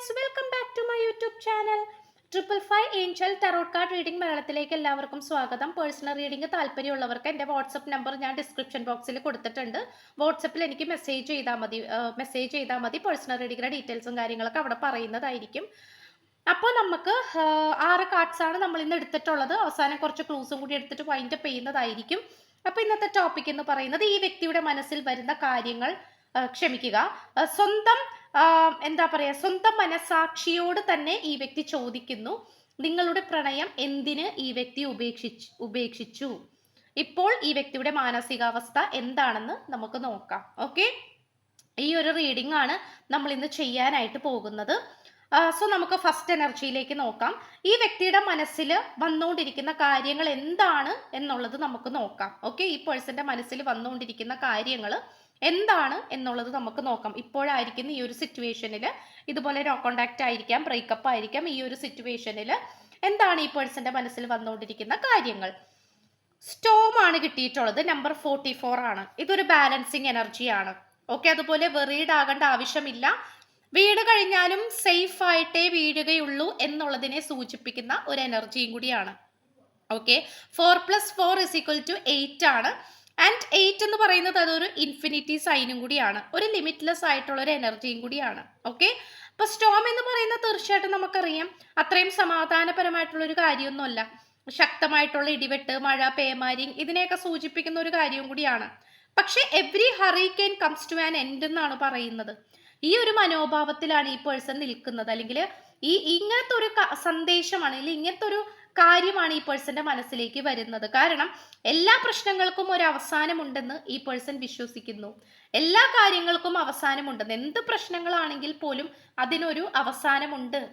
Guys welcome back to my YouTube channel triple five angel tarot card reading മലയാളത്തിലേക്ക് എല്ലാവർക്കും സ്വാഗതം. Personal reading താല്പര്യമുള്ളവർക്ക് എന്റെ വാട്സപ്പ് നമ്പർ ഞാൻ ഡിസ്ക്രിപ്ഷൻ ബോക്സിൽ കൊടുത്തിട്ടുണ്ട്. വാട്സപ്പിൽ എനിക്ക് മെസ്സേജ് ചെയ്താൽ മതി. മെസ്സേജ് ചെയ്താൽ മതി. പേഴ്സണൽ റീഡിങ്ങിന്റെ ഡീറ്റെയിൽസും കാര്യങ്ങളൊക്കെ അവിടെ പറയുന്നതായിരിക്കും. അപ്പോൾ നമുക്ക് ആറ് കാർഡ്സ് ആണ് നമ്മൾ ഇന്ന് എടുത്തിട്ടുള്ളത്. അവസാനം കുറച്ച് ക്ലൂസും കൂടി എടുത്തിട്ട് വൈൻഡപ്പ് ചെയ്യുന്നതായിരിക്കും. അപ്പോൾ ഇന്നത്തെ ടോപ്പിക് എന്ന് പറയുന്നത് ഈ വ്യക്തിയുടെ മനസ്സിൽ വരുന്ന കാര്യങ്ങൾ ക്ഷമിക്കുക. സ്വന്തം എന്താ പറയുക സ്വന്തം മനസാക്ഷിയോട് തന്നെ ഈ വ്യക്തി ചോദിക്കുന്നു. നിങ്ങളുടെ പ്രണയം എന്തിന് ഈ വ്യക്തി ഉപേക്ഷിച്ചു ഉപേക്ഷിച്ചു? ഇപ്പോൾ ഈ വ്യക്തിയുടെ മാനസികാവസ്ഥ എന്താണെന്ന് നമുക്ക് നോക്കാം. ഓക്കെ? ഈ ഒരു റീഡിംഗ് ആണ് നമ്മൾ ഇന്ന് ചെയ്യാനായിട്ട് പോകുന്നത്. സോ നമുക്ക് ഫസ്റ്റ് എനർജിയിലേക്ക് നോക്കാം. ഈ വ്യക്തിയുടെ മനസ്സിൽ വന്നുകൊണ്ടിരിക്കുന്ന കാര്യങ്ങൾ എന്താണ് എന്നുള്ളത് നമുക്ക് നോക്കാം. ഓക്കെ? ഈ പേഴ്സന്റെ മനസ്സിൽ വന്നുകൊണ്ടിരിക്കുന്ന കാര്യങ്ങൾ എന്താണ് എന്നുള്ളത് നമുക്ക് നോക്കാം. ഇപ്പോഴായിരിക്കുന്ന ഈ ഒരു സിറ്റുവേഷനിൽ ഇതുപോലെ നോ കോണ്ടാക്റ്റ് ആയിരിക്കാം ബ്രേക്കപ്പ് ആയിരിക്കാം. ഈ ഒരു സിറ്റുവേഷനിൽ എന്താണ് ഈ പേഴ്സന്റെ മനസ്സിൽ വന്നുകൊണ്ടിരിക്കുന്ന കാര്യങ്ങൾ? സ്റ്റോം ആണ് കിട്ടിയിട്ടുള്ളത്. നമ്പർ ഫോർട്ടി ഫോർ ആണ്. ഇതൊരു ബാലൻസിങ് എനർജിയാണ് ഓക്കെ അതുപോലെ വെറീഡ് ആകേണ്ട ആവശ്യമില്ല. വീട് കഴിഞ്ഞാലും സേഫ് ആയിട്ടേ വീഴുകയുള്ളൂ എന്നുള്ളതിനെ സൂചിപ്പിക്കുന്ന ഒരു എനർജിയും കൂടിയാണ്. Okay four plus four is equal to eight ആണ്. ആൻഡ് എയ്റ്റ് എന്ന് പറയുന്നത് അതൊരു ഇൻഫിനിറ്റി സൈനും കൂടിയാണ്. ഒരു ലിമിറ്റ്ലെസ് ആയിട്ടുള്ള ഒരു എനർജിയും കൂടിയാണ്. ഓക്കെ അപ്പൊ സ്റ്റോം എന്ന് പറയുന്നത് തീർച്ചയായിട്ടും നമുക്കറിയാം. അത്രയും സമാധാനപരമായിട്ടുള്ള ഒരു കാര്യമൊന്നുമല്ല. ശക്തമായിട്ടുള്ള ഇടിവെട്ട് മഴ പേമാരി ഇതിനെയൊക്കെ സൂചിപ്പിക്കുന്ന ഒരു കാര്യവും കൂടിയാണ്. പക്ഷെ every hurricane comes to an end എന്നാണ് പറയുന്നത്. ഈ ഒരു മനോഭാവത്തിലാണ് ഈ പേഴ്സൺ നിൽക്കുന്നത്. അല്ലെങ്കിൽ ഈ ഇങ്ങനത്തെ ഒരു സന്ദേശമാണ് അല്ലെങ്കിൽ ഇങ്ങനത്തെ ഒരു കാര്യമാണ് ഈ പേഴ്സന്റെ മനസ്സിലേക്ക് വരുന്നത്. കാരണം എല്ലാ പ്രശ്നങ്ങൾക്കും ഒരു അവസാനമുണ്ടെന്ന് ഈ പേഴ്സൺ വിശ്വസിക്കുന്നു. എല്ലാ കാര്യങ്ങൾക്കും അവസാനമുണ്ടെന്ന്. എന്ത് പ്രശ്നങ്ങളാണെങ്കിൽ പോലും അതിനൊരു അവസാനമുണ്ട്.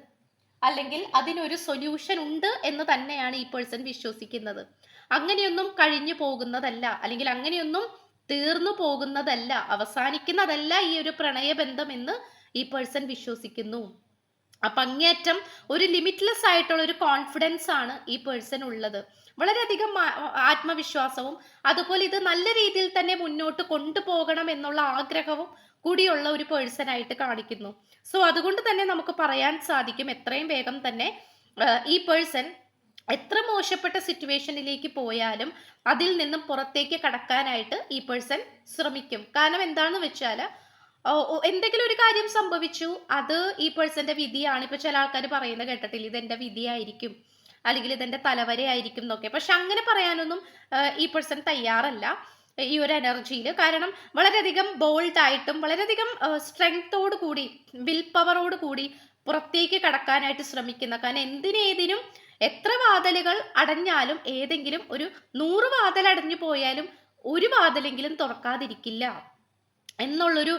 അല്ലെങ്കിൽ അതിനൊരു സൊല്യൂഷൻ ഉണ്ട് എന്ന് തന്നെയാണ് ഈ പേഴ്സൺ വിശ്വസിക്കുന്നത്. അങ്ങനെയൊന്നും കഴിഞ്ഞു പോകുന്നതല്ല. അല്ലെങ്കിൽ അങ്ങനെയൊന്നും തീർന്നു പോകുന്നതല്ല. അവസാനിക്കുന്നതല്ല ഈ ഒരു പ്രണയബന്ധം എന്ന് ഈ പേഴ്സൺ വിശ്വസിക്കുന്നു. അപ്പൊ അങ്ങേറ്റം ഒരു ലിമിറ്റ്ലെസ് ആയിട്ടുള്ള ഒരു കോൺഫിഡൻസ് ആണ് ഈ പേഴ്സൺ ഉള്ളത്. വളരെയധികം ആത്മവിശ്വാസവും അതുപോലെ ഇത് നല്ല രീതിയിൽ തന്നെ മുന്നോട്ട് കൊണ്ടുപോകണം എന്നുള്ള ആഗ്രഹവും കൂടിയുള്ള ഒരു പേഴ്സൺ ആയിട്ട് കാണിക്കുന്നു. സോ അതുകൊണ്ട് തന്നെ നമുക്ക് പറയാൻ സാധിക്കും എത്രയും വേഗം തന്നെ ഈ പേഴ്സൺ എത്ര മോശപ്പെട്ട സിറ്റുവേഷനിലേക്ക് പോയാലും അതിൽ നിന്നും പുറത്തേക്ക് കടക്കാനായിട്ട് ഈ പേഴ്സൺ ശ്രമിക്കും. കാരണം എന്താണെന്ന് വെച്ചാൽ എന്തെങ്കിലും ഒരു കാര്യം സംഭവിച്ചു? അത് ഈ പേഴ്സന്റെ വിധിയാണ്. ഇപ്പൊ ചില ആൾക്കാർ പറയുന്ന കേട്ടിട്ടില്ല ഇതെന്റെ വിധിയായിരിക്കും അല്ലെങ്കിൽ ഇതെന്റെ തലവരയായിരിക്കും എന്നൊക്കെ. പക്ഷെ അങ്ങനെ പറയാനൊന്നും ഈ പേഴ്സൺ തയ്യാറല്ല ഈ ഒരു എനർജിയിൽ കാരണം വളരെയധികം ബോൾഡ് ആയിട്ടും വളരെയധികം സ്ട്രെങ്തോട് കൂടി വിൽ പവറോട് കൂടി പുറത്തേക്ക് കടക്കാനായിട്ട് ശ്രമിക്കുന്ന കാരണം എന്തിനേതിനും എത്ര വാതിലുകൾ അടഞ്ഞാലും ഏതെങ്കിലും ഒരു നൂറ് വാതിൽ അടഞ്ഞു പോയാലും ഒരു വാതിലെങ്കിലും തുറക്കാതിരിക്കില്ല. എന്നുള്ളൊരു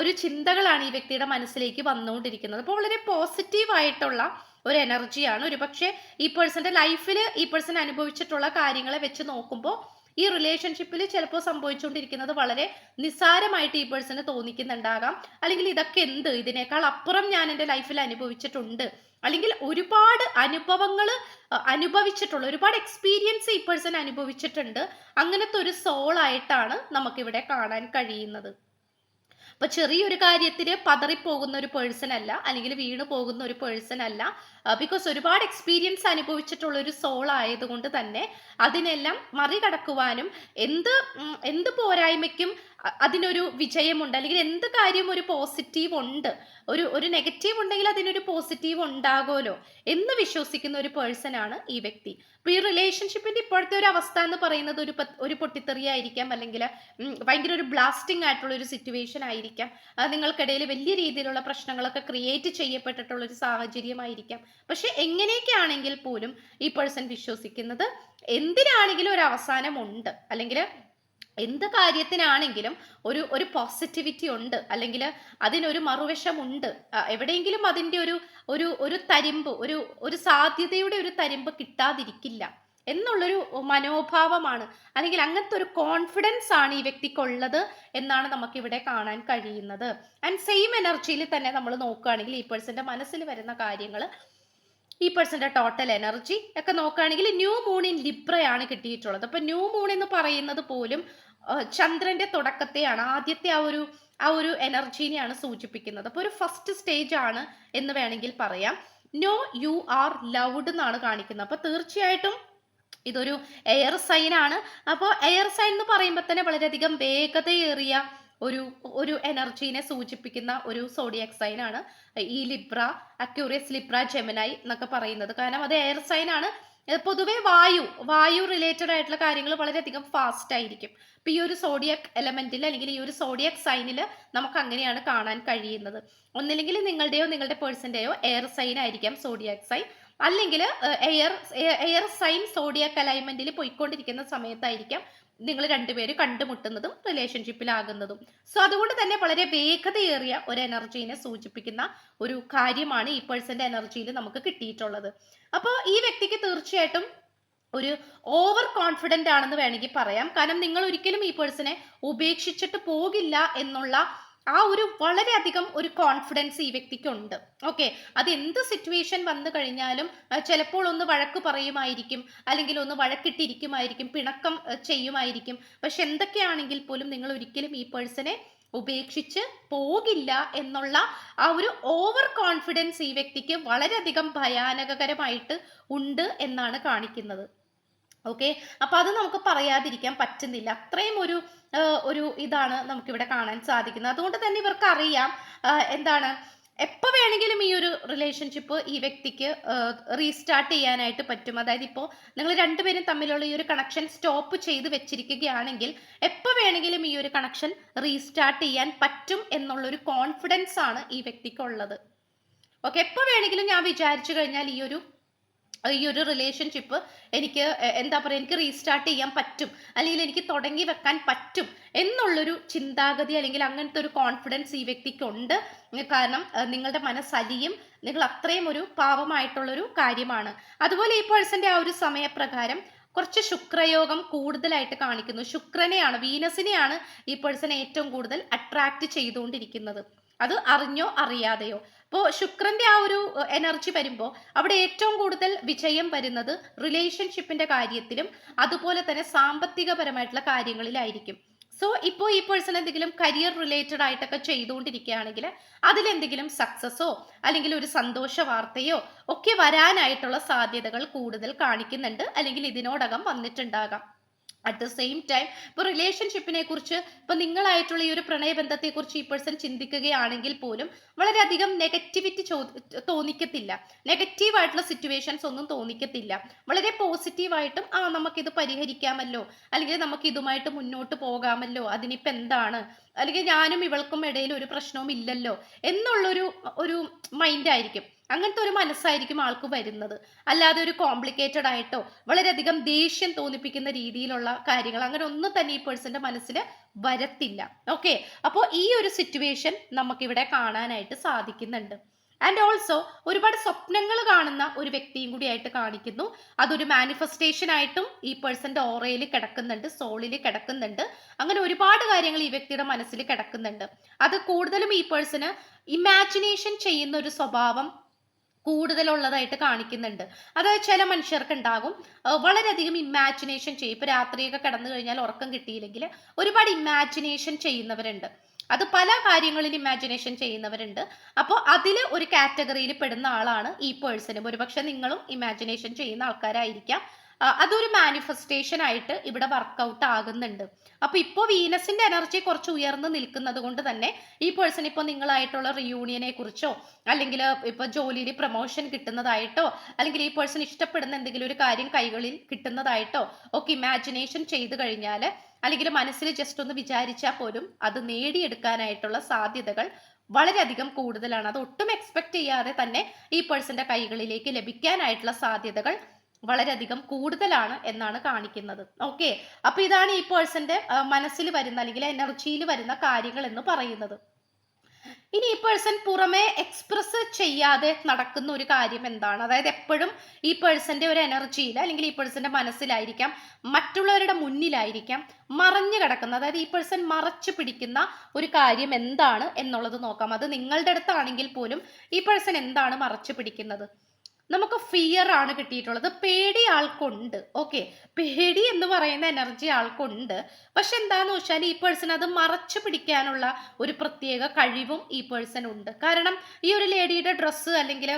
ഒരു ചിന്തകളാണ് ഈ വ്യക്തിയുടെ മനസ്സിലേക്ക് വന്നുകൊണ്ടിരിക്കുന്നത്. അപ്പോൾ വളരെ പോസിറ്റീവായിട്ടുള്ള ഒരു എനർജിയാണ്. ഒരു പക്ഷേ ഈ പേഴ്സന്റെ ലൈഫിൽ ഈ പേഴ്സൺ അനുഭവിച്ചിട്ടുള്ള കാര്യങ്ങളെ വെച്ച് നോക്കുമ്പോൾ ഈ റിലേഷൻഷിപ്പിൽ ചിലപ്പോൾ സംഭവിച്ചുകൊണ്ടിരിക്കുന്നത് വളരെ നിസ്സാരമായിട്ട് ഈ പേഴ്സണ് തോന്നിക്കുന്നുണ്ടാകാം. അല്ലെങ്കിൽ ഇതൊക്കെ എന്ത്? ഇതിനേക്കാൾ അപ്പുറം ഞാൻ എന്റെ ലൈഫിൽ അനുഭവിച്ചിട്ടുണ്ട്. അല്ലെങ്കിൽ ഒരുപാട് അനുഭവങ്ങൾ അനുഭവിച്ചിട്ടുള്ള ഒരുപാട് എക്സ്പീരിയൻസ് ഈ പേഴ്സൺ അനുഭവിച്ചിട്ടുണ്ട്. അങ്ങനത്തെ ഒരു സോളായിട്ടാണ് നമുക്കിവിടെ കാണാൻ കഴിയുന്നത്. അപ്പൊ ചെറിയൊരു കാര്യത്തിന് പതറിപ്പോകുന്ന ഒരു പേഴ്സൺ അല്ല അല്ലെങ്കിൽ വീണു പോകുന്ന ഒരു പേഴ്സൺ അല്ല. ബിക്കോസ് ഒരുപാട് എക്സ്പീരിയൻസ് അനുഭവിച്ചിട്ടുള്ള ഒരു സോൾ ആയതുകൊണ്ട് തന്നെ അതിനെല്ലാം മറികടക്കുവാനും എന്ത് എന്ത് പോരായ്മയ്ക്കും അതിനൊരു വിജയമുണ്ട്. അല്ലെങ്കിൽ എന്ത് കാര്യം ഒരു പോസിറ്റീവ് ഉണ്ട്? ഒരു ഒരു നെഗറ്റീവ് ഉണ്ടെങ്കിൽ അതിനൊരു പോസിറ്റീവ് ഉണ്ടാകുമല്ലോ എന്ന് വിശ്വസിക്കുന്ന ഒരു പേഴ്സൺ ആണ് ഈ വ്യക്തി. അപ്പൊ ഈ റിലേഷൻഷിപ്പിന്റെ ഇപ്പോഴത്തെ ഒരു അവസ്ഥ എന്ന് പറയുന്നത് ഒരു ഒരു പൊട്ടിത്തെറിയായിരിക്കാം. അല്ലെങ്കിൽ ഭയങ്കര ഒരു ബ്ലാസ്റ്റിംഗ് ആയിട്ടുള്ള ഒരു സിറ്റുവേഷൻ ആയിരിക്കാം. അത് നിങ്ങൾക്കിടയിൽ വലിയ രീതിയിലുള്ള പ്രശ്നങ്ങളൊക്കെ ക്രിയേറ്റ് ചെയ്യപ്പെട്ടിട്ടുള്ള ഒരു സാഹചര്യമായിരിക്കാം. പക്ഷെ എങ്ങനെയൊക്കെ ആണെങ്കിൽ പോലും ഈ പേഴ്സൺ വിശ്വസിക്കുന്നത് എന്തിനാണെങ്കിലും ഒരു അവസാനമുണ്ട് അല്ലെങ്കിൽ എന്ത് കാര്യത്തിനാണെങ്കിലും ഒരു ഒരു പോസിറ്റിവിറ്റി ഉണ്ട്. അല്ലെങ്കിൽ അതിനൊരു മറുവശമുണ്ട്. എവിടെയെങ്കിലും അതിന്റെ ഒരു ഒരു ഒരു തരിമ്പ് ഒരു ഒരു സാധ്യതയുടെ ഒരു തരിമ്പ് കിട്ടാതിരിക്കില്ല. എന്നുള്ളൊരു മനോഭാവമാണ്. അല്ലെങ്കിൽ അങ്ങനത്തെ ഒരു കോൺഫിഡൻസ് ആണ് ഈ വ്യക്തിക്കുള്ളത് എന്നാണ് നമുക്കിവിടെ കാണാൻ കഴിയുന്നത്. ആൻഡ് സെയിം എനർജിയിൽ തന്നെ നമ്മൾ നോക്കുകയാണെങ്കിൽ ഈ പേഴ്സന്റെ മനസ്സിൽ വരുന്ന കാര്യങ്ങൾ ഈ പേഴ്സന്റെ ടോട്ടൽ എനർജി ഒക്കെ നോക്കുകയാണെങ്കിൽ ന്യൂ മൂൺ ഇൻ ലിബ്രയാണ് കിട്ടിയിട്ടുള്ളത്. അപ്പോൾ ന്യൂ മൂൺ എന്ന് പറയുന്നത് പോലും ചന്ദ്രന്റെ തുടക്കത്തെയാണ് ആദ്യത്തെ ആ ഒരു ആ ഒരു എനർജീനെയാണ് സൂചിപ്പിക്കുന്നത്. അപ്പോൾ ഒരു ഫസ്റ്റ് സ്റ്റേജ് ആണ് എന്ന് വേണമെങ്കിൽ പറയാം. നോ യു ആർ ലൗഡ് എന്നാണ് കാണിക്കുന്നത്. അപ്പോൾ തീർച്ചയായിട്ടും ഇതൊരു എയർ സൈൻ ആണ്. അപ്പോൾ എയർ സൈൻ എന്ന് പറയുമ്പോൾ തന്നെ വളരെയധികം വേഗതയേറിയ ഒരു ഒരു എനർജീനെ സൂചിപ്പിക്കുന്ന ഒരു സോഡിയക് സൈൻ ആണ്. ഈ ലിബ്ര അക്യൂറിയസ് ലിബ്ര ജെമിനായി എന്നൊക്കെ പറയുന്നത്. കാരണം അത് എയർ സൈൻ ആണ്. പൊതുവെ വായു വായു റിലേറ്റഡ് ആയിട്ടുള്ള കാര്യങ്ങൾ വളരെയധികം ഫാസ്റ്റ് ആയിരിക്കും. ഇപ്പൊ ഈ ഒരു സോഡിയക് എലമെന്റിൽ അല്ലെങ്കിൽ ഈ ഒരു സോഡിയക് സൈനിൽ നമുക്ക് അങ്ങനെയാണ് കാണാൻ കഴിയുന്നത്. ഒന്നില്ലെങ്കിൽ നിങ്ങളുടെയോ നിങ്ങളുടെ പേഴ്സന്റെയോ എയർ സൈൻ ആയിരിക്കാം സോഡിയക് സൈൻ അല്ലെങ്കിൽ എയർ എയർ സൈൻ സോഡിയക് അലൈൻമെന്റിൽ പോയിക്കൊണ്ടിരിക്കുന്ന സമയത്തായിരിക്കാം നിങ്ങൾ രണ്ടുപേര് കണ്ടുമുട്ടുന്നതും റിലേഷൻഷിപ്പിലാകുന്നതും സോ അതുകൊണ്ട് തന്നെ വളരെ വേഗതയേറിയ ഒരു എനർജീനെ സൂചിപ്പിക്കുന്ന ഒരു കാര്യമാണ് ഈ പേഴ്സന്റെ എനർജിയിൽ നമുക്ക് കിട്ടിയിട്ടുള്ളത്. അപ്പോൾ ഈ വ്യക്തിക്ക് തീർച്ചയായിട്ടും ഒരു ഓവർ കോൺഫിഡന്റ് ആണെന്ന് വേണമെങ്കിൽ പറയാം. കാരണം നിങ്ങൾ ഒരിക്കലും ഈ പേഴ്സണെ ഉപേക്ഷിച്ചിട്ട് പോകില്ല എന്നുള്ള ആ ഒരു വളരെയധികം ഒരു കോൺഫിഡൻസ് ഈ വ്യക്തിക്ക് ഉണ്ട് ഓക്കെ അത് എന്ത് സിറ്റുവേഷൻ വന്നു കഴിഞ്ഞാലും ചിലപ്പോൾ ഒന്ന് വഴക്ക് പറയുമായിരിക്കും അല്ലെങ്കിൽ ഒന്ന് വഴക്കിട്ടിരിക്കുമായിരിക്കും പിണക്കം ചെയ്യുമായിരിക്കും. പക്ഷെ എന്തൊക്കെയാണെങ്കിൽ പോലും നിങ്ങൾ ഒരിക്കലും ഈ പേഴ്സണെ ഉപേക്ഷിച്ച് പോകില്ല എന്നുള്ള ആ ഒരു ഓവർ കോൺഫിഡൻസ് ഈ വ്യക്തിക്ക് വളരെയധികം ഭയാനകരമായിട്ട് ഉണ്ട് എന്നാണ് കാണിക്കുന്നത്. ഓക്കെ അപ്പോൾ അത് നമുക്ക് പറയാതിരിക്കാൻ പറ്റുന്നില്ല. അത്രയും ഒരു ഒരു ഇതാണ് നമുക്കിവിടെ കാണാൻ സാധിക്കുന്നത്. അതുകൊണ്ട് തന്നെ ഇവർക്ക് അറിയാം എന്താണ് എപ്പോൾ വേണമെങ്കിലും ഈ ഒരു റിലേഷൻഷിപ്പ് ഈ വ്യക്തിക്ക് റീസ്റ്റാർട്ട് ചെയ്യാനായിട്ട് പറ്റും. അതായത് ഇപ്പോൾ നിങ്ങൾ രണ്ടുപേരും തമ്മിലുള്ള ഈ ഒരു കണക്ഷൻ സ്റ്റോപ്പ് ചെയ്ത് വെച്ചിരിക്കുകയാണെങ്കിൽ എപ്പോൾ വേണമെങ്കിലും ഈ ഒരു കണക്ഷൻ റീസ്റ്റാർട്ട് ചെയ്യാൻ പറ്റും എന്നുള്ളൊരു കോൺഫിഡൻസ് ആണ് ഈ വ്യക്തിക്കുള്ളത്. ഓക്കെ എപ്പോൾ വേണമെങ്കിലും ഞാൻ വിചാരിച്ചു കഴിഞ്ഞാൽ ഈ ഒരു ഈ ഒരു റിലേഷൻഷിപ്പ് എനിക്ക് എന്താ പറയുക എനിക്ക് റീസ്റ്റാർട്ട് ചെയ്യാൻ പറ്റും. അല്ലെങ്കിൽ എനിക്ക് തുടങ്ങി വെക്കാൻ പറ്റും എന്നുള്ളൊരു ചിന്താഗതി അല്ലെങ്കിൽ അങ്ങനത്തെ ഒരു കോൺഫിഡൻസ് ഈ വ്യക്തിക്കുണ്ട്. കാരണം നിങ്ങളുടെ മനസ്സലിയും നിങ്ങൾ അത്രയും ഒരു പാവമായിട്ടുള്ളൊരു കാര്യമാണ്. അതുപോലെ ഈ പേഴ്സന്റെ ആ ഒരു സമയപ്രകാരം കുറച്ച് ശുക്രയോഗം കൂടുതലായിട്ട് കാണിക്കുന്നു. ശുക്രനെയാണ് വീനസിനെയാണ് ഈ പേഴ്സൺ ഏറ്റവും കൂടുതൽ അട്രാക്റ്റ് ചെയ്തുകൊണ്ടിരിക്കുന്നത്. അത് അറിഞ്ഞോ അറിയാതെയോ. അപ്പോൾ ശുക്രന്റെ ആ ഒരു എനർജി വരുമ്പോൾ അവിടെ ഏറ്റവും കൂടുതൽ വിജയം വരുന്നത് റിലേഷൻഷിപ്പിന്റെ കാര്യത്തിലും അതുപോലെ തന്നെ സാമ്പത്തികപരമായിട്ടുള്ള കാര്യങ്ങളിലായിരിക്കും. സോ ഇപ്പോൾ ഈ പേഴ്സൺ എന്തെങ്കിലും കരിയർ റിലേറ്റഡ് ആയിട്ടൊക്കെ ചെയ്തുകൊണ്ടിരിക്കുകയാണെങ്കിൽ അതിലെന്തെങ്കിലും സക്സസ്സോ അല്ലെങ്കിൽ ഒരു സന്തോഷ വാർത്തയോ ഒക്കെ വരാനായിട്ടുള്ള സാധ്യതകൾ കൂടുതൽ കാണിക്കുന്നുണ്ട്. അല്ലെങ്കിൽ ഇതിനോടകം വന്നിട്ടുണ്ടാകാം. അറ്റ് ദ സെയിം ടൈം ഇപ്പോൾ റിലേഷൻഷിപ്പിനെ കുറിച്ച് ഇപ്പോൾ നിങ്ങളായിട്ടുള്ള ഈ ഒരു പ്രണയബന്ധത്തെ കുറിച്ച് ഈ പേഴ്സൺ ചിന്തിക്കുകയാണെങ്കിൽ പോലും വളരെയധികം നെഗറ്റിവിറ്റി ചോ നെഗറ്റീവ് ആയിട്ടുള്ള സിറ്റുവേഷൻസ് ഒന്നും തോന്നിക്കത്തില്ല. വളരെ പോസിറ്റീവായിട്ടും ആ നമുക്കിത് പരിഹരിക്കാമല്ലോ. അല്ലെങ്കിൽ നമുക്ക് ഇതുമായിട്ട് മുന്നോട്ട് പോകാമല്ലോ. അതിനിപ്പോ എന്താണ്? അല്ലെങ്കിൽ ഞാനും ഇവൾക്കും ഇടയിൽ ഒരു പ്രശ്നവും ഇല്ലല്ലോ. എന്നുള്ളൊരു ഒരു മൈൻഡായിരിക്കും അങ്ങനത്തെ ഒരു മനസ്സായിരിക്കും ആൾക്ക് വരുന്നത്. അല്ലാതെ ഒരു കോംപ്ലിക്കേറ്റഡ് ആയിട്ടോ വളരെയധികം ദേഷ്യം തോന്നിപ്പിക്കുന്ന രീതിയിലുള്ള കാര്യങ്ങൾ അങ്ങനെ ഒന്നും തന്നെ ഈ പേഴ്സന്റെ മനസ്സിൽ വരത്തില്ല. ഓക്കെ അപ്പോൾ ഈ ഒരു സിറ്റുവേഷൻ നമുക്കിവിടെ കാണാനായിട്ട് സാധിക്കുന്നുണ്ട്. ആൻഡ് ഓൾസോ ഒരുപാട് സ്വപ്നങ്ങൾ കാണുന്ന ഒരു വ്യക്തിയും കൂടിയായിട്ട് കാണിക്കുന്നു. അതൊരു മാനിഫെസ്റ്റേഷൻ ആയിട്ടും ഈ പേഴ്സന്റെ ഓറയിൽ കിടക്കുന്നുണ്ട് സോളിൽ കിടക്കുന്നുണ്ട്. അങ്ങനെ ഒരുപാട് കാര്യങ്ങൾ ഈ വ്യക്തിയുടെ മനസ്സിൽ കിടക്കുന്നുണ്ട്. അത് കൂടുതലും ഈ പേഴ്സണ് ഇമാജിനേഷൻ ചെയ്യുന്ന ഒരു സ്വഭാവം കൂടുതലുള്ളതായിട്ട് കാണിക്കുന്നുണ്ട്. അത് ചില മനുഷ്യർക്ക് ഉണ്ടാകും വളരെയധികം ഇമാജിനേഷൻ ചെയ്യും. ഇപ്പൊ രാത്രിയൊക്കെ കിടന്നു കഴിഞ്ഞാൽ ഉറക്കം കിട്ടിയില്ലെങ്കിൽ ഒരുപാട് ഇമാജിനേഷൻ ചെയ്യുന്നവരുണ്ട്. അത് പല കാര്യങ്ങളിൽ ഇമാജിനേഷൻ ചെയ്യുന്നവരുണ്ട്. അപ്പോൾ അതിൽ ഒരു കാറ്റഗറിയിൽ പെടുന്ന ആളാണ് ഈ പേഴ്സണും ഒരുപക്ഷെ നിങ്ങളും ഇമാജിനേഷൻ ചെയ്യുന്ന ആൾക്കാരായിരിക്കാം. അതൊരു മാനിഫെസ്റ്റേഷൻ ആയിട്ട് ഇവിടെ വർക്കൗട്ട് ആകുന്നുണ്ട്. അപ്പൊ ഇപ്പോൾ വീനസിന്റെ എനർജി കുറച്ച് ഉയർന്നു നിൽക്കുന്നത് കൊണ്ട് തന്നെ ഈ പേഴ്സൺ ഇപ്പോൾ നിങ്ങളായിട്ടുള്ള റിയൂണിയനെ കുറിച്ചോ അല്ലെങ്കിൽ ഇപ്പൊ ജോലിയിൽ പ്രൊമോഷൻ കിട്ടുന്നതായിട്ടോ അല്ലെങ്കിൽ ഈ പേഴ്സൺ ഇഷ്ടപ്പെടുന്ന എന്തെങ്കിലും ഒരു കാര്യം കൈകളിൽ കിട്ടുന്നതായിട്ടോ ഒക്കെ ഇമാജിനേഷൻ ചെയ്തു കഴിഞ്ഞാൽ അല്ലെങ്കിൽ മനസ്സിൽ ജസ്റ്റ് ഒന്ന് വിചാരിച്ചാൽ പോലും അത് നേടിയെടുക്കാനായിട്ടുള്ള സാധ്യതകൾ വളരെയധികം കൂടുതലാണ്. അത് ഒട്ടും എക്സ്പെക്ട് ചെയ്യാതെ തന്നെ ഈ പേഴ്സന്റെ കൈകളിലേക്ക് ലഭിക്കാനായിട്ടുള്ള സാധ്യതകൾ വളരെയധികം കൂടുതലാണ് എന്നാണ് കാണിക്കുന്നത്. ഓക്കെ അപ്പൊ ഇതാണ് ഈ പേഴ്സന്റെ മനസ്സിൽ വരുന്ന അല്ലെങ്കിൽ എനർജിയിൽ വരുന്ന കാര്യങ്ങൾ എന്ന് പറയുന്നത്. ഇനി ഈ പേഴ്സൺ പുറമെ എക്സ്പ്രസ് ചെയ്യാതെ നടക്കുന്ന ഒരു കാര്യം എന്താണ്? അതായത് എപ്പോഴും ഈ പേഴ്സന്റെ ഒരു എനർജിയിൽ അല്ലെങ്കിൽ ഈ പേഴ്സന്റെ മനസ്സിലായിരിക്കാം മറ്റുള്ളവരുടെ മുന്നിലായിരിക്കാം മറഞ്ഞു കിടക്കുന്ന അതായത് ഈ പേഴ്സൺ മറച്ചു പിടിക്കുന്ന ഒരു കാര്യം എന്താണ് എന്നുള്ളത് നോക്കാം. അത് നിങ്ങളുടെ അടുത്താണെങ്കിൽ പോലും ഈ പേഴ്സൺ എന്താണ് മറച്ചു പിടിക്കുന്നത്? നമുക്ക് ഫിയർ ആണ് കിട്ടിയിട്ടുള്ളത്. പേടി ആൾക്കുണ്ട്. ഓക്കെ പേടി എന്ന് പറയുന്ന എനർജി ആൾക്കുണ്ട്. പക്ഷെ എന്താന്ന് വെച്ചാൽ ഈ പേഴ്സൺ അത് മറച്ചു പിടിക്കാനുള്ള ഒരു പ്രത്യേക കഴിവും ഈ പേഴ്സൺ ഉണ്ട്. കാരണം ഈ ഒരു ലേഡിയുടെ ഡ്രസ്സ് അല്ലെങ്കിൽ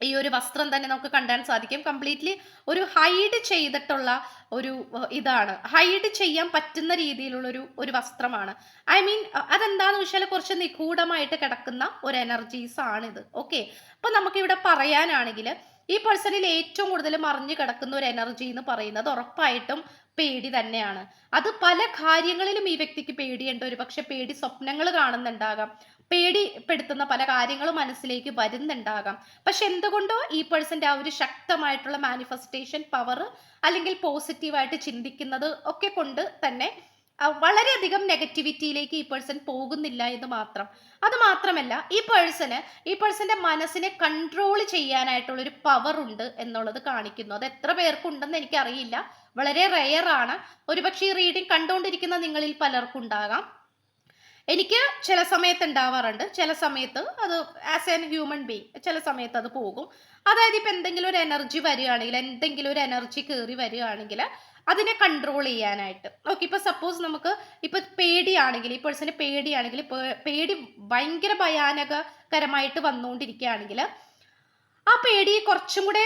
ഈ ഒരു വസ്ത്രം തന്നെ നമുക്ക് കണ്ടാൻ സാധിക്കും. കംപ്ലീറ്റ്ലി ഒരു ഹൈഡ് ചെയ്തിട്ടുള്ള ഒരു ഇതാണ്. ഹൈഡ് ചെയ്യാൻ പറ്റുന്ന രീതിയിലുള്ള ഒരു ഒരു വസ്ത്രമാണ് ഐ മീൻ അതെന്താന്ന് വെച്ചാൽ കുറച്ച് നിഗൂഢമായിട്ട് കിടക്കുന്ന ഒരു എനർജീസ് ആണിത്. ഓക്കെ അപ്പൊ നമുക്കിവിടെ പറയാനാണെങ്കിൽ ഈ പേഴ്സണിൽ ഏറ്റവും കൂടുതൽ മറിഞ്ഞു കിടക്കുന്ന ഒരു എനർജി എന്ന് പറയുന്നത് ഉറപ്പായിട്ടും പേടി തന്നെയാണ്. അത് പല കാര്യങ്ങളിലും ഈ വ്യക്തിക്ക് പേടിയുണ്ട്. ഒരു പക്ഷെ പേടി സ്വപ്നങ്ങൾ കാണുന്നുണ്ടാകാം. പേടിപ്പെടുത്തുന്ന പല കാര്യങ്ങളും മനസ്സിലേക്ക് വരുന്നുണ്ടാകാം. പക്ഷെ എന്തുകൊണ്ടോ ഈ പേഴ്സന്റെ ആ ഒരു ശക്തമായിട്ടുള്ള മാനിഫെസ്റ്റേഷൻ പവർ അല്ലെങ്കിൽ പോസിറ്റീവായിട്ട് ചിന്തിക്കുന്നത് ഒക്കെ കൊണ്ട് തന്നെ വളരെയധികം നെഗറ്റിവിറ്റിയിലേക്ക് ഈ പേഴ്സൺ പോകുന്നില്ല എന്ന് മാത്രം. അത് മാത്രമല്ല ഈ പേഴ്സന് ഈ പേഴ്സന്റെ മനസ്സിനെ കൺട്രോൾ ചെയ്യാനായിട്ടുള്ളൊരു പവർ ഉണ്ട് എന്നുള്ളത് കാണിക്കുന്നു. അത് എത്ര പേർക്കുണ്ടെന്ന് എനിക്കറിയില്ല. വളരെ റെയർ ആണ്. ഒരുപക്ഷെ ഈ റീഡിംഗ് കണ്ടുകൊണ്ടിരിക്കുന്ന നിങ്ങളിൽ പലർക്കും ഉണ്ടാകാം എനിക്ക് ചില സമയത്ത് ഉണ്ടാവാറുണ്ട്. ചില സമയത്ത് അത് ആസ് എൻ ഹ്യൂമൻ ബീങ് ചില സമയത്ത് അത് പോകും. അതായത് ഇപ്പം എന്തെങ്കിലും ഒരു എനർജി വരികയാണെങ്കിൽ എന്തെങ്കിലും ഒരു എനർജി കയറി വരികയാണെങ്കിൽ അതിനെ കൺട്രോൾ ചെയ്യാനായിട്ട്. ഓക്കെ ഇപ്പൊ സപ്പോസ് നമുക്ക് ഇപ്പൊ പേടിയാണെങ്കിൽ ഈ പേഴ്സന് പേടിയാണെങ്കിൽ പേടി ഭയങ്കര ഭയാനകരമായിട്ട് വന്നുകൊണ്ടിരിക്കുകയാണെങ്കിൽ ആ പേടി കുറച്ചും കൂടെ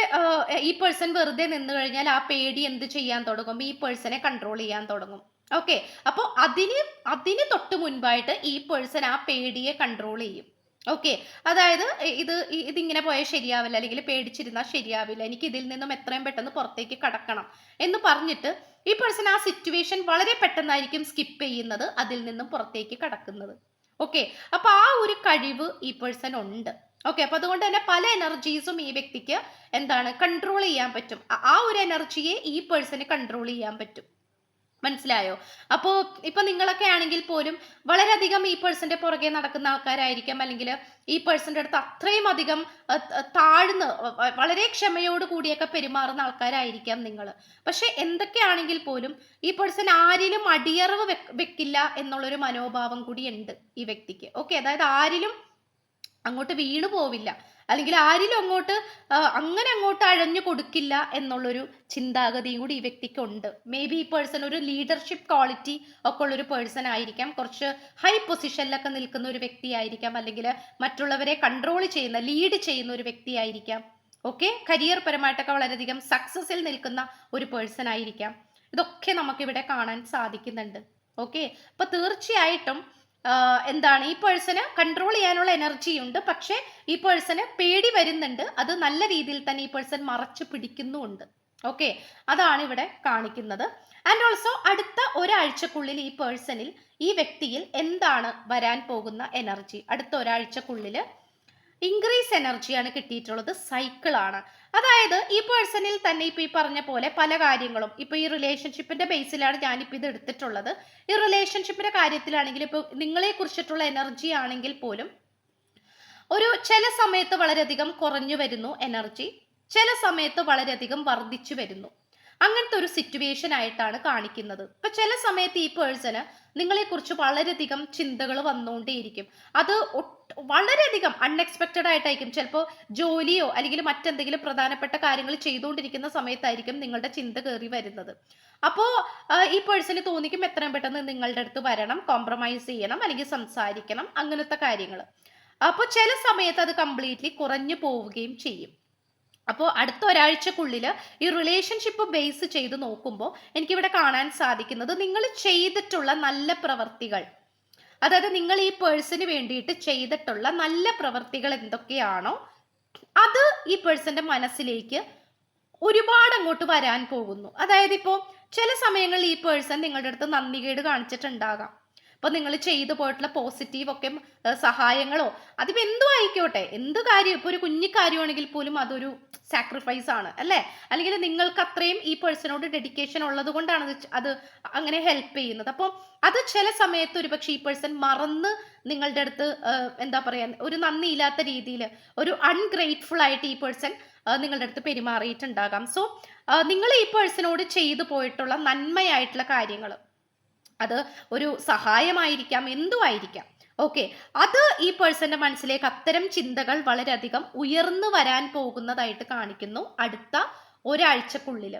ഈ പേഴ്സൺ വെറുതെ നിന്ന് കഴിഞ്ഞാൽ ആ പേടി എന്ത് ചെയ്യാൻ തുടങ്ങും? ഈ പേഴ്സണെ കൺട്രോൾ ചെയ്യാൻ തുടങ്ങും. ഓക്കെ അപ്പോൾ അതിന് അതിന് തൊട്ട് മുൻപായിട്ട് ഈ പേഴ്സൺ ആ പേടിയെ കൺട്രോൾ ചെയ്യും. ഓക്കെ അതായത് ഇത് ഇതിങ്ങനെ പോയാൽ ശരിയാവില്ല അല്ലെങ്കിൽ പേടിച്ചിരുന്നാൽ ശരിയാവില്ല എനിക്ക് ഇതിൽ നിന്നും എത്രയും പെട്ടെന്ന് പുറത്തേക്ക് കടക്കണം എന്ന് പറഞ്ഞിട്ട് ഈ പേഴ്സൺ ആ സിറ്റുവേഷൻ വളരെ പെട്ടെന്നായിരിക്കും സ്കിപ്പ് ചെയ്യുന്നത് അതിൽ നിന്നും പുറത്തേക്ക് കടക്കുന്നത്. ഓക്കെ അപ്പോൾ ആ ഒരു കഴിവ് ഈ പേഴ്സൺ ഉണ്ട്. ഓക്കെ അപ്പൊ അതുകൊണ്ട് തന്നെ പല എനർജീസും ഈ വ്യക്തിക്ക് എന്താണ് കൺട്രോൾ ചെയ്യാൻ പറ്റും. ആ ഒരു എനർജിയെ ഈ പേഴ്സണ് കൺട്രോൾ ചെയ്യാൻ പറ്റും. മനസ്സിലായോ? അപ്പോൾ ഇപ്പൊ നിങ്ങളൊക്കെ ആണെങ്കിൽ പോലും വളരെയധികം ഈ പേഴ്സന്റെ പുറകെ നടക്കുന്ന ആൾക്കാരായിരിക്കാം. അല്ലെങ്കിൽ ഈ പേഴ്സന്റെ അടുത്ത് അത്രയും അധികം താഴ്ന്ന് വളരെ ക്ഷമയോട് കൂടിയൊക്കെ പെരുമാറുന്ന ആൾക്കാരായിരിക്കാം നിങ്ങൾ പക്ഷെ എന്തൊക്കെയാണെങ്കിൽ പോലും ഈ പേഴ്സൺ ആരിലും അടിയറവ് വെക്ക് വെക്കില്ല എന്നുള്ളൊരു മനോഭാവം കൂടി ഉണ്ട് ഈ വ്യക്തിക്ക്. ഓക്കെ അതായത് ആരിലും അങ്ങോട്ട് വീണു പോവില്ല അല്ലെങ്കിൽ ആരിലും അങ്ങോട്ട് അങ്ങനെ അങ്ങോട്ട് അഴഞ്ഞു കൊടുക്കില്ല എന്നുള്ളൊരു ചിന്താഗതിയും കൂടി ഈ വ്യക്തിക്കുണ്ട് മേ ബി ഈ പേഴ്സൺ ഒരു ലീഡർഷിപ്പ് ക്വാളിറ്റി ഒക്കെ ഉള്ളൊരു പേഴ്സൺ ആയിരിക്കാം. കുറച്ച് ഹൈ പൊസിഷനിലൊക്കെ നിൽക്കുന്ന ഒരു വ്യക്തി ആയിരിക്കാം. അല്ലെങ്കിൽ മറ്റുള്ളവരെ കൺട്രോൾ ചെയ്യുന്ന ലീഡ് ചെയ്യുന്ന ഒരു വ്യക്തി ആയിരിക്കാം. ഓക്കെ കരിയർ പരമായിട്ടൊക്കെ വളരെയധികം സക്സസിൽ നിൽക്കുന്ന ഒരു പേഴ്സൺ ആയിരിക്കാം. ഇതൊക്കെ നമുക്കിവിടെ കാണാൻ സാധിക്കുന്നുണ്ട്. ഓക്കെ അപ്പൊ തീർച്ചയായിട്ടും എന്താണ്? ഈ പേഴ്സന് കൺട്രോൾ ചെയ്യാനുള്ള എനർജി ഉണ്ട്. പക്ഷെ ഈ പേഴ്സന് പേടി വരുന്നുണ്ട്. അത് നല്ല രീതിയിൽ തന്നെ ഈ പേഴ്സൺ മറച്ചു പിടിക്കുന്നുമുണ്ട്. ഓക്കെ അതാണ് ഇവിടെ കാണിക്കുന്നത്. ആൻഡ് ഓൾസോ അടുത്ത ഒരാഴ്ചക്കുള്ളിൽ ഈ പേഴ്സണിൽ ഈ വ്യക്തിയിൽ എന്താണ് വരാൻ പോകുന്ന എനർജി അടുത്ത ഒരാഴ്ചക്കുള്ളിൽ ഇൻക്രീസ് എനർജിയാണ് കിട്ടിയിട്ടുള്ളത് സൈക്കിളാണ് അതായത് ഈ പേഴ്സണിൽ തന്നെ ഇപ്പൊ ഈ പറഞ്ഞ പോലെ പല കാര്യങ്ങളും ഇപ്പൊ ഈ റിലേഷൻഷിപ്പിന്റെ ബേസിലാണ് ഞാനിപ്പോ ഇത് എടുത്തിട്ടുള്ളത്. ഈ റിലേഷൻഷിപ്പിന്റെ കാര്യത്തിലാണെങ്കിൽ ഇപ്പൊ നിങ്ങളെ കുറിച്ചിട്ടുള്ള എനർജി ആണെങ്കിൽ പോലും ഒരു ചില സമയത്ത് വളരെയധികം കുറഞ്ഞു വരുന്നു എനർജി ചില സമയത്ത് വളരെയധികം വർദ്ധിച്ചു വരുന്നു. അങ്ങനത്തെ ഒരു സിറ്റുവേഷൻ ആയിട്ടാണ് കാണിക്കുന്നത്. ഇപ്പൊ ചില സമയത്ത് ഈ പേഴ്സണ് നിങ്ങളെ കുറിച്ച് വളരെയധികം ചിന്തകൾ വന്നുകൊണ്ടേയിരിക്കും. അത് വളരെയധികം അൺഎക്സ്പെക്റ്റഡ് ആയിട്ടായിരിക്കും. ചിലപ്പോൾ ജോലിയോ അല്ലെങ്കിൽ മറ്റെന്തെങ്കിലും പ്രധാനപ്പെട്ട കാര്യങ്ങൾ ചെയ്തുകൊണ്ടിരിക്കുന്ന സമയത്തായിരിക്കും നിങ്ങളുടെ ചിന്ത കയറി വരുന്നത്. അപ്പോൾ ഈ പേഴ്സന് തോന്നിക്കും എത്രയും പെട്ടെന്ന് നിങ്ങളുടെ അടുത്ത് വരണം കോംപ്രമൈസ് ചെയ്യണം അല്ലെങ്കിൽ സംസാരിക്കണം അങ്ങനത്തെ കാര്യങ്ങൾ. അപ്പോൾ ചില സമയത്ത് അത് കംപ്ലീറ്റ്ലി കുറഞ്ഞു പോവുകയും ചെയ്യും. അപ്പോൾ അടുത്ത ഒരാഴ്ചക്കുള്ളിൽ ഈ റിലേഷൻഷിപ്പ് ബേസ് ചെയ്ത് നോക്കുമ്പോൾ എനിക്കിവിടെ കാണാൻ സാധിക്കുന്നത് നിങ്ങൾ ചെയ്തിട്ടുള്ള നല്ല പ്രവർത്തികൾ. അതായത് നിങ്ങൾ ഈ പേഴ്സന് വേണ്ടിയിട്ട് ചെയ്തിട്ടുള്ള നല്ല പ്രവർത്തികൾ എന്തൊക്കെയാണോ അത് ഈ പേഴ്സന്റെ മനസ്സിലേക്ക് ഒരുപാട് അങ്ങോട്ട് വരാൻ പോകുന്നു. അതായത് ഇപ്പോൾ ചില സമയങ്ങളിൽ ഈ പേഴ്സൺ നിങ്ങളുടെ അടുത്ത് നന്ദികേട് കാണിച്ചിട്ടുണ്ടാകാം. അപ്പൊ നിങ്ങൾ ചെയ്തു പോയിട്ടുള്ള പോസിറ്റീവ് ഒക്കെ സഹായങ്ങളോ അതിപ്പോ എന്തും ആയിക്കോട്ടെ എന്ത് കാര്യം? ഇപ്പൊ ഒരു കുഞ്ഞു കാര്യമാണെങ്കിൽ പോലും അതൊരു സാക്രിഫൈസ് ആണ് അല്ലേ? അല്ലെങ്കിൽ നിങ്ങൾക്ക് അത്രയും ഈ പേഴ്സണോട് ഡെഡിക്കേഷൻ ഉള്ളത് കൊണ്ടാണ് അത് അങ്ങനെ ഹെൽപ്പ് ചെയ്യുന്നത്. അപ്പോൾ അത് ചില സമയത്ത് ഒരു പക്ഷേ ഈ പേഴ്സൺ മറന്ന് നിങ്ങളുടെ അടുത്ത് എന്താ പറയാ ഒരു നന്ദിയില്ലാത്ത രീതിയിൽ ഒരു അൺഗ്രേറ്റ്ഫുൾ ആയിട്ട് ഈ പേഴ്സൺ നിങ്ങളുടെ അടുത്ത് പെരുമാറിയിട്ടുണ്ടാകാം. സോ നിങ്ങൾ ഈ പേഴ്സണോട് ചെയ്തു പോയിട്ടുള്ള നന്മയായിട്ടുള്ള കാര്യങ്ങൾ അത് ഒരു സഹായമായിരിക്കാം എന്തുമായിരിക്കാം? ഓക്കെ അത് ഈ പേഴ്സന്റെ മനസ്സിലേക്ക് അത്തരം ചിന്തകൾ വളരെയധികം ഉയർന്നു വരാൻ പോകുന്നതായിട്ട് കാണിക്കുന്നു അടുത്ത ഒരാഴ്ചക്കുള്ളിൽ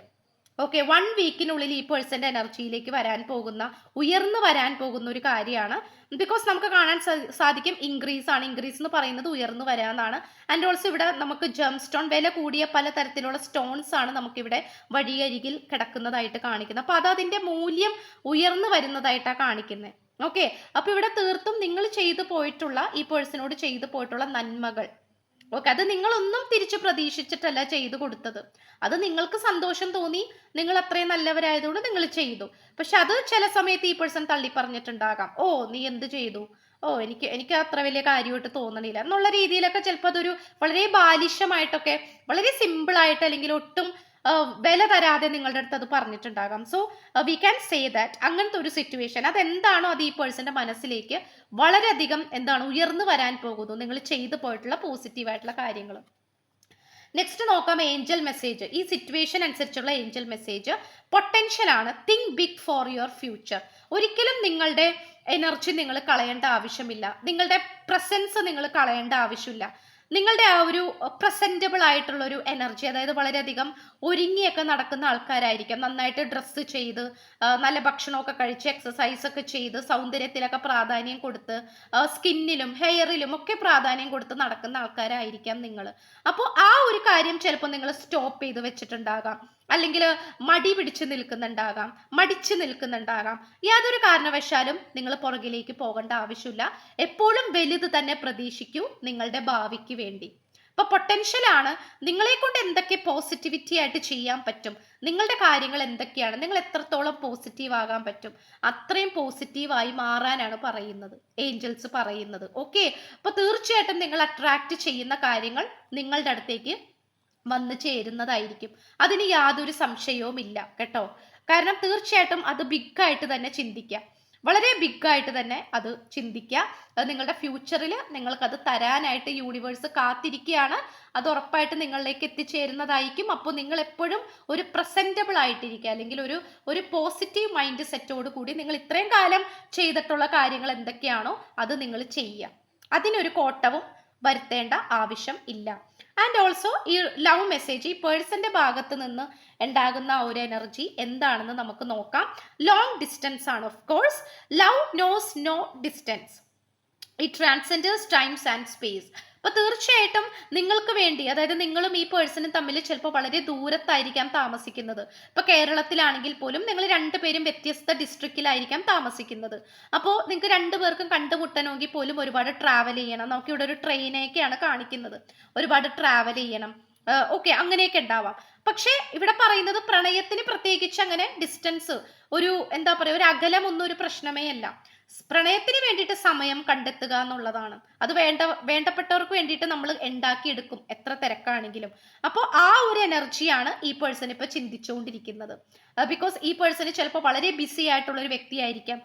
ഓക്കെ വൺ വീക്കിനുള്ളിൽ ഈ പേഴ്സന്റെ എനർജിയിലേക്ക് വരാൻ പോകുന്ന ഉയർന്നു വരാൻ പോകുന്ന ഒരു കാര്യമാണ് ബിക്കോസ് നമുക്ക് കാണാൻ സാധിക്കും ഇൻക്രീസ് ആണ്. ഇൻക്രീസ് എന്ന് പറയുന്നത് ഉയർന്നു വരാന്നാണ്. ആൻഡ് ഓൾസോ ഇവിടെ നമുക്ക് ജം സ്റ്റോൺ വില കൂടിയ പല തരത്തിലുള്ള സ്റ്റോൺസ് ആണ് നമുക്കിവിടെ വഴിയരികിൽ കിടക്കുന്നതായിട്ട് കാണിക്കുന്നത്. അപ്പൊ അത് മൂല്യം ഉയർന്നു വരുന്നതായിട്ടാണ് കാണിക്കുന്നത് ഓക്കെ അപ്പൊ ഇവിടെ തീർത്തും നിങ്ങൾ ചെയ്തു പോയിട്ടുള്ള ഈ പേഴ്സണോട് ചെയ്തു പോയിട്ടുള്ള നന്മകൾ. ഓക്കെ അത് നിങ്ങളൊന്നും തിരിച്ചു പ്രതീക്ഷിച്ചിട്ടല്ല ചെയ്തു കൊടുത്തത്. അത് നിങ്ങൾക്ക് സന്തോഷം തോന്നി നിങ്ങൾ അത്രയും നല്ലവരായതുകൊണ്ട് നിങ്ങൾ ചെയ്തു. പക്ഷെ അത് ചില സമയത്ത് ഈ പേഴ്സൺ തള്ളി പറഞ്ഞിട്ടുണ്ടാകാം ഓ നീ എന്ത് ചെയ്തു? ഓ എനിക്ക് എനിക്ക് അത്ര വലിയ കാര്യമായിട്ട് തോന്നണില്ല. എന്നുള്ള രീതിയിലൊക്കെ ചിലപ്പോൾ അതൊരു വളരെ ബാലിഷ്യമായിട്ടൊക്കെ വളരെ സിമ്പിൾ ആയിട്ട് അല്ലെങ്കിൽ ഒട്ടും വില തരാതെ നിങ്ങളുടെ അടുത്ത് അത് പറഞ്ഞിട്ടുണ്ടാകാം. So we can say that അങ്ങനത്തെ ഒരു സിറ്റുവേഷൻ അതെന്താണോ അത് ഈ പേഴ്സന്റെ മനസ്സിലേക്ക് വളരെയധികം എന്താണ് ഉയർന്നു വരാൻ പോകുന്നു. നിങ്ങൾ ചെയ്തു പോയിട്ടുള്ള പോസിറ്റീവ് ആയിട്ടുള്ള കാര്യങ്ങൾ നെക്സ്റ്റ് നോക്കാം ഏഞ്ചൽ മെസ്സേജ് ഈ സിറ്റുവേഷൻ അനുസരിച്ചുള്ള ഏഞ്ചൽ മെസ്സേജ് പൊട്ടൻഷ്യൽ ആണ്. Think big for your future ഒരിക്കലും നിങ്ങളുടെ എനർജി നിങ്ങൾ കളയേണ്ട ആവശ്യമില്ല. നിങ്ങളുടെ പ്രസൻസ് നിങ്ങൾ കളയേണ്ട ആവശ്യമില്ല. നിങ്ങളുടെ ആ ഒരു പ്രസന്റബിൾ ആയിട്ടുള്ള ഒരു എനർജി അതായത് വളരെയധികം ഒരുങ്ങിയൊക്കെ നടക്കുന്ന ആൾക്കാരായിരിക്കാം. നന്നായിട്ട് ഡ്രസ്സ് ചെയ്ത് നല്ല ഭക്ഷണമൊക്കെ കഴിച്ച് എക്സസൈസ് ഒക്കെ ചെയ്ത് സൗന്ദര്യത്തിലൊക്കെ പ്രാധാന്യം കൊടുത്ത് സ്കിന്നിലും ഹെയറിലും ഒക്കെ പ്രാധാന്യം കൊടുത്ത് നടക്കുന്ന ആൾക്കാരായിരിക്കാം നിങ്ങൾ അപ്പോൾ ആ ഒരു കാര്യം ചിലപ്പോൾ നിങ്ങൾ സ്റ്റോപ്പ് ചെയ്ത് വെച്ചിട്ടുണ്ടാകാം. അല്ലെങ്കിൽ മടി പിടിച്ച് നിൽക്കുന്നുണ്ടാകാം മടിച്ച് നിൽക്കുന്നുണ്ടാകാം. യാതൊരു കാരണവശാലും നിങ്ങൾ പുറകിലേക്ക് പോകേണ്ട ആവശ്യമില്ല. എപ്പോഴും വലുത് തന്നെ പ്രതീക്ഷിക്കൂ നിങ്ങളുടെ ഭാവിക്ക് വേണ്ടി. അപ്പൊ പൊട്ടൻഷ്യൽ ആണ്. നിങ്ങളെ കൊണ്ട് എന്തൊക്കെ പോസിറ്റിവിറ്റി ആയിട്ട് ചെയ്യാൻ പറ്റും? നിങ്ങളുടെ കാര്യങ്ങൾ എന്തൊക്കെയാണ്? നിങ്ങൾ എത്രത്തോളം പോസിറ്റീവ് ആകാൻ പറ്റും? അത്രയും പോസിറ്റീവായി മാറാനാണ് പറയുന്നത്. ഏഞ്ചൽസ് പറയുന്നത്. ഓക്കെ അപ്പൊ തീർച്ചയായിട്ടും നിങ്ങൾ അട്രാക്ട് ചെയ്യുന്ന കാര്യങ്ങൾ നിങ്ങളുടെ അടുത്തേക്ക് വന്നു ചേരുന്നതായിരിക്കും. അതിന് യാതൊരു സംശയവും ഇല്ല കേട്ടോ? കാരണം തീർച്ചയായിട്ടും അത് ബിഗായിട്ട് തന്നെ ചിന്തിക്കാം വളരെ ബിഗായിട്ട് തന്നെ അത് ചിന്തിക്കുക. അത് നിങ്ങളുടെ ഫ്യൂച്ചറിൽ നിങ്ങൾക്കത് തരാനായിട്ട് യൂണിവേഴ്സ് കാത്തിരിക്കുകയാണ്. അത് ഉറപ്പായിട്ട് നിങ്ങളിലേക്ക് എത്തിച്ചേരുന്നതായിരിക്കും. അപ്പോൾ നിങ്ങൾ എപ്പോഴും ഒരു പ്രസന്റബിൾ ആയിട്ടിരിക്കുക. അല്ലെങ്കിൽ ഒരു ഒരു പോസിറ്റീവ് മൈൻഡ് സെറ്റോട് കൂടി നിങ്ങൾ ഇത്രയും കാലം ചെയ്തിട്ടുള്ള കാര്യങ്ങൾ എന്തൊക്കെയാണോ അത് നിങ്ങൾ ചെയ്യുക. അതിനൊരു കോട്ടവും വരുത്തേണ്ട ആവശ്യം ഇല്ല. ആൻഡ് ഓൾസോ ഈ ലവ് മെസ്സേജ് ഈ പേഴ്സന്റെ ഭാഗത്ത് നിന്ന് ഉണ്ടാകുന്ന ഒരു എനർജി എന്താണെന്ന് നമുക്ക് നോക്കാം. ലോങ് ഡിസ്റ്റൻസ് ആണ് of course love knows no distance it transcends times and space അപ്പൊ തീർച്ചയായിട്ടും നിങ്ങൾക്ക് വേണ്ടി അതായത് നിങ്ങളും ഈ പേഴ്സണും തമ്മിൽ ചിലപ്പോൾ വളരെ ദൂരത്തായിരിക്കാം താമസിക്കുന്നത്. ഇപ്പൊ കേരളത്തിലാണെങ്കിൽ പോലും നിങ്ങൾ രണ്ടുപേരും വ്യത്യസ്ത ഡിസ്ട്രിക്റ്റിലായിരിക്കാം താമസിക്കുന്നത്. അപ്പോൾ നിങ്ങൾക്ക് രണ്ടുപേർക്കും കണ്ടുമുട്ടണമെങ്കിൽ പോലും ഒരുപാട് ട്രാവൽ ചെയ്യണം. നമുക്ക് ഇവിടെ ഒരു ട്രെയിനൊക്കെയാണ് കാണിക്കുന്നത്. ഒരുപാട് ട്രാവൽ ചെയ്യണം. ഓക്കെ അങ്ങനെയൊക്കെ ഉണ്ടാവാം. പക്ഷേ ഇവിടെ പറയുന്നത് പ്രണയത്തിന് പ്രത്യേകിച്ച് അങ്ങനെ ഡിസ്റ്റൻസ് ഒരു എന്താ പറയുക ഒരു അകലമൊന്നും ഒരു പ്രശ്നമേ അല്ല. പ്രണയത്തിന് വേണ്ടിയിട്ട് സമയം കണ്ടെത്തുക എന്നുള്ളതാണ്. അത് വേണ്ട വേണ്ടപ്പെട്ടവർക്ക് വേണ്ടിയിട്ട് നമ്മൾ ഉണ്ടാക്കിയെടുക്കും എത്ര തിരക്കാണെങ്കിലും. അപ്പോൾ ആ ഒരു എനർജിയാണ് ഈ പേഴ്സൺ ഇപ്പോൾ ചിന്തിച്ചുകൊണ്ടിരിക്കുന്നത്. ബിക്കോസ് ഈ പേഴ്സൺ ചിലപ്പോൾ വളരെ ബിസി ആയിട്ടുള്ള ഒരു വ്യക്തിയായിരിക്കാം.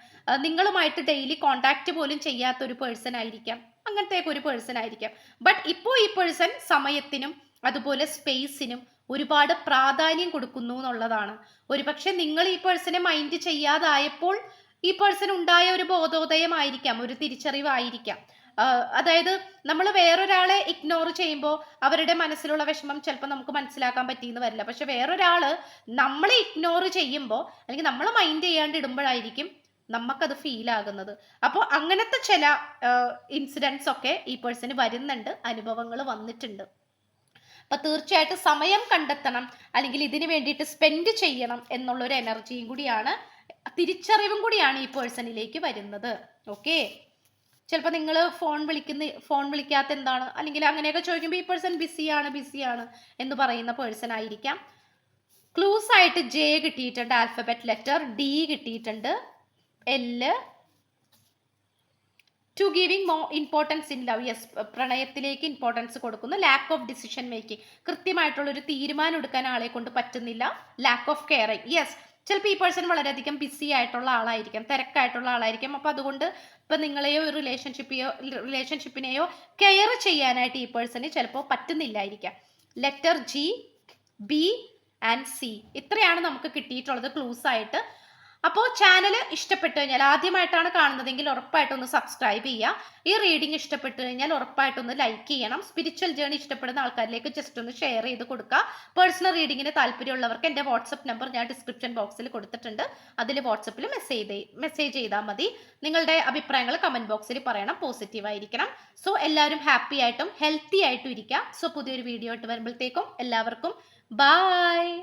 നിങ്ങളുമായിട്ട് ഡെയിലി കോണ്ടാക്ട് പോലും ചെയ്യാത്ത ഒരു പേഴ്സൺ ആയിരിക്കാം. അങ്ങനത്തെ ഒരു പേഴ്സൺ ആയിരിക്കാം. ബട്ട് ഇപ്പോൾ ഈ പേഴ്സൺ സമയത്തിനും അതുപോലെ സ്പേസിനും ഒരുപാട് പ്രാധാന്യം കൊടുക്കുന്നു എന്നുള്ളതാണ്. ഒരുപക്ഷെ നിങ്ങൾ ഈ പേഴ്സണെ മൈൻഡ് ചെയ്യാതായപ്പോൾ ഈ പേഴ്സൺ ഉണ്ടായ ഒരു ബോധോദയമായിരിക്കാം ഒരു തിരിച്ചറിവായിരിക്കാം. അതായത് നമ്മൾ വേറൊരാളെ ഇഗ്നോർ ചെയ്യുമ്പോൾ അവരുടെ മനസ്സിലുള്ള വിഷമം ചിലപ്പോൾ നമുക്ക് മനസ്സിലാക്കാൻ പറ്റിയെന്ന് വരില്ല. പക്ഷെ വേറൊരാൾ നമ്മളെ ഇഗ്നോർ ചെയ്യുമ്പോൾ അല്ലെങ്കിൽ നമ്മൾ മൈൻഡ് ചെയ്യാണ്ട് ഇടുമ്പോഴായിരിക്കും നമുക്കത് ഫീൽ ആകുന്നത്. അപ്പോൾ അങ്ങനത്തെ ചില ഇൻസിഡൻസ് ഒക്കെ ഈ പേഴ്സന് വരുന്നുണ്ട് അനുഭവങ്ങൾ വന്നിട്ടുണ്ട്. അപ്പൊ തീർച്ചയായിട്ടും സമയം കണ്ടെത്തണം അല്ലെങ്കിൽ ഇതിന് വേണ്ടിയിട്ട് സ്പെൻഡ് ചെയ്യണം എന്നുള്ളൊരു എനർജിയും കൂടിയാണ് തിരിച്ചറിവും കൂടിയാണ് ഈ പേഴ്സണിലേക്ക് വരുന്നത്. ഓക്കെ ചിലപ്പോൾ നിങ്ങൾ ഫോൺ വിളിക്കുന്ന ഫോൺ വിളിക്കാത്ത എന്താണ്? അല്ലെങ്കിൽ അങ്ങനെയൊക്കെ ചോദിക്കുമ്പോൾ ഈ പേഴ്സൺ ബിസിയാണ് ബിസിയാണ് എന്ന് പറയുന്ന പേഴ്സൺ ആയിരിക്കാം. ക്ലൂസ് ആയിട്ട് ജെ കിട്ടിയിട്ടുണ്ട് ആൽഫബറ്റ് ലെറ്റർ ഡി കിട്ടിയിട്ടുണ്ട് L to giving more importance in love yes പ്രണയത്തിലേക്ക് importance കൊടുക്കുന്നു. ലാക്ക് ഓഫ് ഡിസിഷൻ മേക്കിംഗ് കൃത്യമായിട്ടുള്ള ഒരു തീരുമാനം എടുക്കാൻ ആളെ കൊണ്ട് പറ്റുന്നില്ല. ലാക്ക് ഓഫ് കെയറിങ് യെസ് ചിലപ്പോൾ ഈ പേഴ്സൺ വളരെയധികം ബിസി ആയിട്ടുള്ള ആളായിരിക്കാം തിരക്കായിട്ടുള്ള ആളായിരിക്കും. അപ്പോൾ അതുകൊണ്ട് ഇപ്പം നിങ്ങളെയോ റിലേഷൻഷിപ്പിയോ റിലേഷൻഷിപ്പിനെയോ കെയർ ചെയ്യാനായിട്ട് ഈ പേഴ്സണ് ചിലപ്പോൾ പറ്റുന്നില്ലായിരിക്കാം. Letter G B and C ഇത്രയാണ് നമുക്ക് കിട്ടിയിട്ടുള്ളത് ക്ലൂസ് ആയിട്ട്. അപ്പോൾ ചാനൽ ഇഷ്ടപ്പെട്ടു കഴിഞ്ഞാൽ ആദ്യമായിട്ടാണ് കാണുന്നതെങ്കിൽ ഉറപ്പായിട്ടൊന്ന് സബ്സ്ക്രൈബ് ചെയ്യുക ഈ റീഡിംഗ് ഇഷ്ടപ്പെട്ടു കഴിഞ്ഞാൽ ഉറപ്പായിട്ടൊന്ന് ലൈക്ക് ചെയ്യണം. സ്പിരിച്വൽ ജേണി ഇഷ്ടപ്പെടുന്ന ആൾക്കാരിലേക്ക് ജസ്റ്റ് ഒന്ന് ഷെയർ ചെയ്ത് കൊടുക്കുക പേഴ്സണൽ റീഡിങ്ങിന് താല്പര്യമുള്ളവർക്ക് എന്റെ വാട്സപ്പ് നമ്പർ ഞാൻ ഡിസ്ക്രിപ്ഷൻ ബോക്സിൽ കൊടുത്തിട്ടുണ്ട്. അതിൽ വാട്സപ്പിൽ മെസ്സേജ് മെസ്സേജ് ചെയ്താൽ മതി. നിങ്ങളുടെ അഭിപ്രായങ്ങൾ കമന്റ് ബോക്സിൽ പറയണം. പോസിറ്റീവ് ആയിരിക്കണം. സോ എല്ലാവരും ഹാപ്പി ആയിട്ടും ഹെൽത്തി ആയിട്ടും ഇരിക്കുക സോ പുതിയൊരു വീഡിയോ ആയിട്ട് വരുമ്പോഴത്തേക്കും എല്ലാവർക്കും ബായ്